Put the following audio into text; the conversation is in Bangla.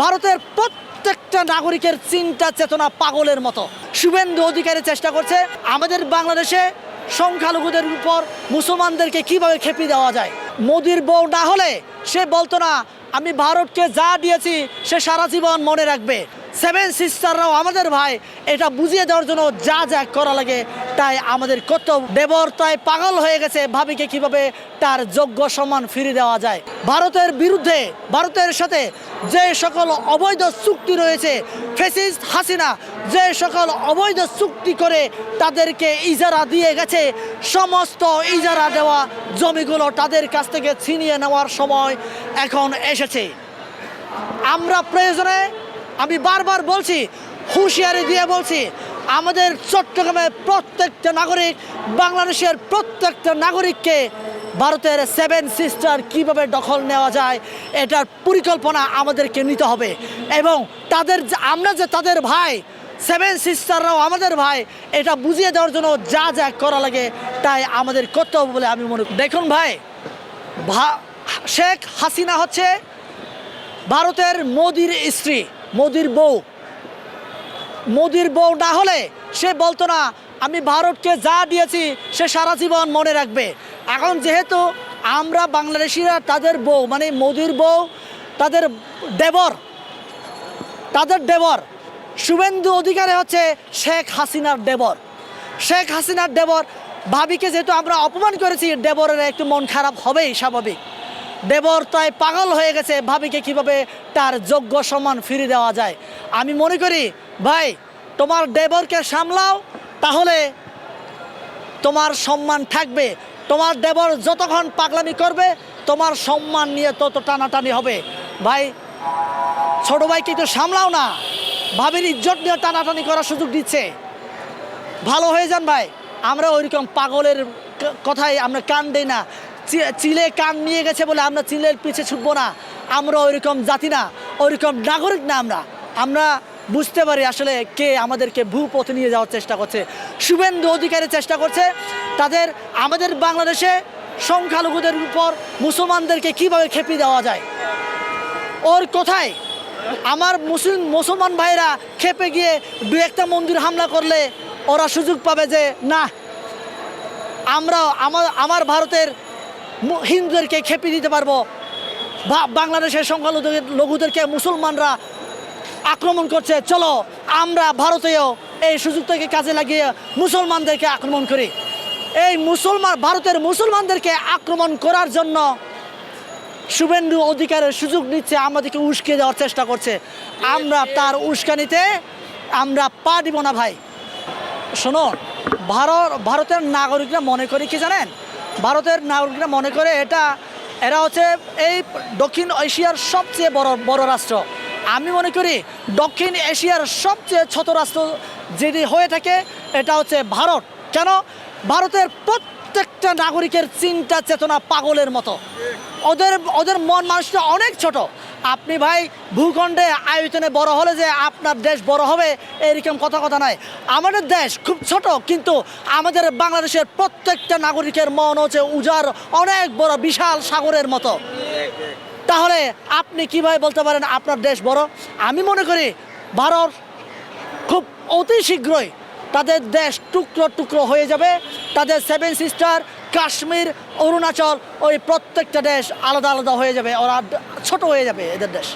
ভারতের প্রত্যেকটা নাগরিকের চিন্তা, চেতনা পাগলের মতো। শুভেন্দু অধিকারী চেষ্টা করছে আমাদের বাংলাদেশে সংখ্যালঘুদের উপর মুসলমানদেরকে কীভাবে খেপি দেওয়া যায়। মোদির বউ না হলে সে বলতো না, আমি ভারতকে যা দিয়েছি সে সারা জীবন মনে রাখবে। সেভেন সিস্টাররাও আমাদের ভাই, এটা বুঝিয়ে দেওয়ার জন্য যা যা করা লাগে, তাই আমাদের কত দেবর তাই পাগল হয়ে গেছে, ভাবিকে কীভাবে তার যোগ্য সম্মান ফিরে দেওয়া যায়। ভারতের বিরুদ্ধে, ভারতের সাথে যে সকল অবৈধ চুক্তি রয়েছে ফেসিস্ট হাসিনা যে সকল অবৈধ চুক্তি করে তাদেরকে ইজারা দিয়ে গেছে, সমস্ত ইজারা দেওয়া জমিগুলো তাদের কাছ থেকে ছিনিয়ে নেওয়ার সময় এখন এসেছে। আমরা প্রয়োজনে আমি বারবার বলছি, হুঁশিয়ারি দিয়ে বলছি, আমাদের চট্টগ্রামের প্রত্যেকটা নাগরিক, বাংলাদেশের প্রত্যেকটা নাগরিককে ভারতের সেভেন সিস্টার কীভাবে দখল নেওয়া যায়, এটার পরিকল্পনা আমাদেরকে নিতে হবে। এবং তাদের আমরা যে তাদের ভাই সেভেন সিস্টাররাও আমাদের ভাই, এটা বুঝিয়ে দেওয়ার জন্য যা যা করা লাগে, তাই আমাদের কর্তব্য বলে আমি মনে করি। দেখুন ভাই, ভা- শেখ হাসিনা হচ্ছে ভারতের মোদির স্ত্রী, মোদির বউ। মোদির বউ না হলে সে বলতো না, আমি ভারতকে যা দিয়েছি, সে সারা জীবন মনে রাখবে। এখন যেহেতু আমরা বাংলাদেশিরা তাদের বউ মানে মোদির বউ, তাদের দেবর তাদের দেবর, শুভেন্দু অধিকারে হচ্ছে শেখ হাসিনার দেবর। শেখ হাসিনার দেবর, ভাবিকে যেহেতু আমরা অপমান করেছি, দেবরের একটু মন খারাপ হবেই স্বাভাবিক। দেবর তাই পাগল হয়ে গেছে ভাবিকে কীভাবে তার যোগ্য সম্মান ফিরিয়ে দেওয়া যায়। আমি মনে করি, ভাই, তোমার দেবরকে সামলাও, তাহলে তোমার সম্মান থাকবে। তোমার দেবর যতক্ষণ পাগলামি করবে, তোমার সম্মান নিয়ে তত টানাটানি হবে। ভাই, ছোট ভাইকে তো সামলাও না। ভাবির ইজ্জত নিয়ে টানাটানি করার সুযোগ দিচ্ছে। ভালো হয়ে যান ভাই। আমরা ওইরকম পাগলের কথাই আমরা কান দিই না। চিলে কান নিয়ে গেছে বলে আমরা চিলের পিছে ছুটবো না। আমরা ওইরকম জাতি না, ওইরকম নাগরিক না আমরা। আমরা বুঝতে পারি আসলে কে আমাদেরকে ভূপথে নিয়ে যাওয়ার চেষ্টা করছে। শুভেন্দু অধিকারের চেষ্টা করছে তাদের, আমাদের বাংলাদেশে সংখ্যালঘুদের উপর মুসলমানদেরকে কীভাবে খেপি দেওয়া যায়। ওর কোথায় আমার মুসলিম, মুসলমান ভাইরা খেপে গিয়ে দু একটা মন্দির হামলা করলে ওরা সুযোগ পাবে যে, না, আমরা আমার আমার ভারতের হিন্দুদেরকে খেপে দিতে পারব। বা বাংলাদেশের সংখ্যালঘু লঘুদেরকে মুসলমানরা আক্রমণ করছে। চলো, আমরা ভারতেও এই সুযোগটাকে কাজে লাগিয়ে মুসলমানদেরকে আক্রমণ করি। এই মুসলমান, ভারতের মুসলমানদেরকে আক্রমণ করার জন্য শুভেন্দু অধিকারের সুযোগ নিচ্ছে, আমাদেরকে উস্কে দেওয়ার চেষ্টা করছে। আমরা তার উস্কানিতে আমরা পা দিব না ভাই। শোনো, ভারত ভারতের নাগরিকরা মনে করি কি জানেন? ভারতের নাগরিকরা মনে করে এটা, এরা হচ্ছে এই দক্ষিণ এশিয়ার সবচেয়ে বড় বড় রাষ্ট্র। আমি মনে করি দক্ষিণ এশিয়ার সবচেয়ে ছোট রাষ্ট্র যেটি হয়ে থাকে, এটা হচ্ছে ভারত। কেন? ভারতের প্রত্যেকটা নাগরিকের চিন্তা, চেতনা পাগলের মতো। ওদের ওদের মন মানুষটা অনেক ছোট। আপনি ভাই ভূখণ্ডে আয়োজনে বড় হলে যে আপনার দেশ বড় হবে, এরকম কথা কথা নয়। আমাদের দেশ খুব ছোট, কিন্তু আমাদের বাংলাদেশের প্রত্যেকটা নাগরিকের মন হচ্ছে উজার অনেক বড় বিশাল সাগরের মতো। তাহলে আপনি কীভাবে বলতে পারেন আপনার দেশ বড়? আমি মনে করি ভারত খুব অতি শীঘ্রই তাদের দেশ টুকরো টুকরো হয়ে যাবে। তাদের সেভেন সিস্টার কাশ্মীর, অরুণাচল, ওই প্রত্যেকটা দেশ আলাদা আলাদা হয়ে যাবে। ওরা ছোট হয়ে যাবে এদের দেশ।